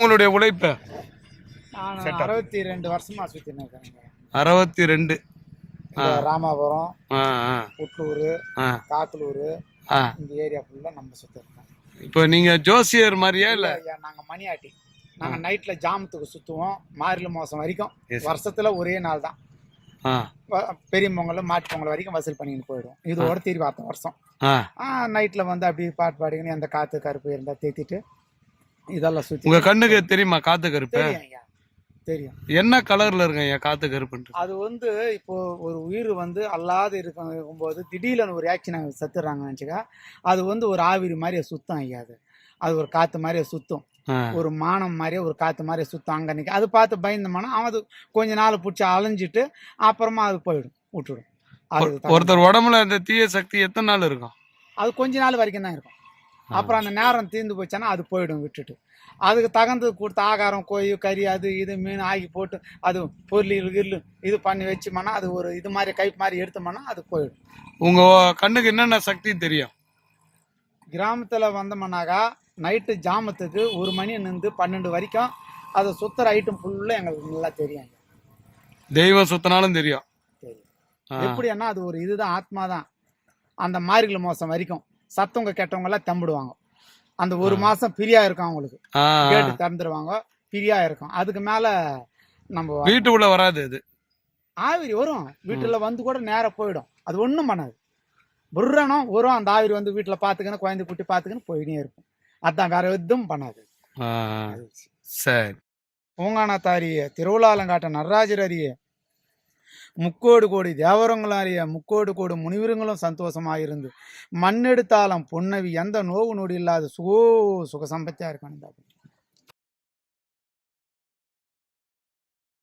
உங்களுடைய உழைப்பு? நான் அறுபத்தி ரெண்டு வருஷமா சுத்தின்னு இருக்கேங்க. அறுபத்தி ரெண்டு ராமாபுரம் புட்டூர் ஆ. இந்த ஏரியா ஃபுல்லா நம்ம சுத்திருக்கோம் இப்போ நீங்க ஜோசியர் மாதிரியா இல்ல? நாங்க மணியாட்டி. நாங்க நைட்ல ஜாமத்துக்கு சுத்துவோம் மாரில மாசம் வரைக்கும். Yes. வருஷத்துல ஒரே நாள் தான். பெரிய பொங்கல் மாட்டு பொங்கல் வரைக்கும் வசூல் பண்ணிட்டு போயிடும் இதோட தீர்வு அடுத்த வருஷம். ஆ. நைட்ல வந்து அப்படியே பாட்டு பாடிக்கின்னு அந்த காத்து கருப்பு இருந்தா தேத்திட்டு இதெல்லாம் சுத்தி உங்க கண்ணுக்கு தெரியுமா. காத்து கருப்பு? தெரியும் ஐயா தெரியும். என்ன கலர்ல இருக்கு ஐயா காத்து கருப்புன்ட்டு அது வந்து இப்போ ஒரு உயிர் வந்து அல்லாது இருக்கும் இருக்கும்போது திடீர்னு ஒரு ஆக்ஷன் செத்துறாங்கன்னு வச்சுக்க அது வந்து ஒரு ஆவிரி மாதிரி சுத்தம் ஐயா அது. அது ஒரு காத்து மாதிரி சுத்தும். ஒரு மானம் மாதிரியே ஒரு காத்து மாதிரி சுத்தம் அங்க நிற்க அது பார்த்து பயந்தோம்னா அவன் அது கொஞ்ச நாள் பிடிச்சி அலைஞ்சிட்டு அப்புறமா அது போயிடும் விட்டுடும். ஒருத்தர் உடம்புல அந்த தீய சக்தி எத்தனை நாள் இருக்கும்? அது கொஞ்ச நாள் வரைக்கும் தான் இருக்கும். அப்புறம் அந்த நேரம் தீர்ந்து போச்சுன்னா அது போயிடும் விட்டுட்டு. அதுக்கு தகுந்து கொடுத்த ஆகாரம் கோழி கறி அது இது மீன் ஆகி போட்டு அது பொருள் கிருள் இது பண்ணி வச்சோம்னா அது ஒரு இது மாதிரி கை மாதிரி எடுத்தோம்னா அது போயிடும். உங்க கண்ணுக்கு என்னென்ன சக்தி தெரியும்? கிராமத்தில் வந்தோம்னாக்கா நைட்டு ஜாமத்துக்கு ஒரு மணி நின்று பன்னெண்டு வரைக்கும் அதை சுத்துற ஐட்டம் ஃபுல்லாக எங்களுக்கு நல்லா தெரியும். தெய்வம் சுத்தினாலும் தெரியும். எப்படின்னா அது ஒரு இதுதான் ஆத்மா தான் அந்த மார்கழி மாதம் வரைக்கும். சத்தவங்க கெட்டவங்க எல்லாம் தம்பிடுவாங்க. அந்த ஒரு மாதம் பிரியா இருக்கும் அவங்களுக்கு. கேட்டு திறந்துருவாங்க பிரியா இருக்கும். அதுக்கு மேல நம்ம வீட்டுக்குள்ள வராது இது ஆவிரி வரும். வீட்டுல வந்து கூட நேரா போயிடும். அது ஒண்ணும் பண்ணாது. புர்ரனும் வரும். அந்த ஆவிரி வந்து வீட்டுல பாத்துக்கணும் குழந்தை குட்டி பாத்துக்கணும் போயினே இருக்கும். அதான் வேற எதுவும் பண்ணாது. சரி. பூங்கானாத்த அறிய திருவிழாலங்காட்ட நடராஜர் அறிய முக்கோடு கோடி தேவரங்களும் அறிய முக்கோடு கோடு முனிவருங்களும் சந்தோஷமாயிருந்து மண்ணெடுத்தாலும் பொன்னவி எந்த நோவு நொடி இல்லாத சுகோ சுக சம்பத்தியாக இருக்கணும்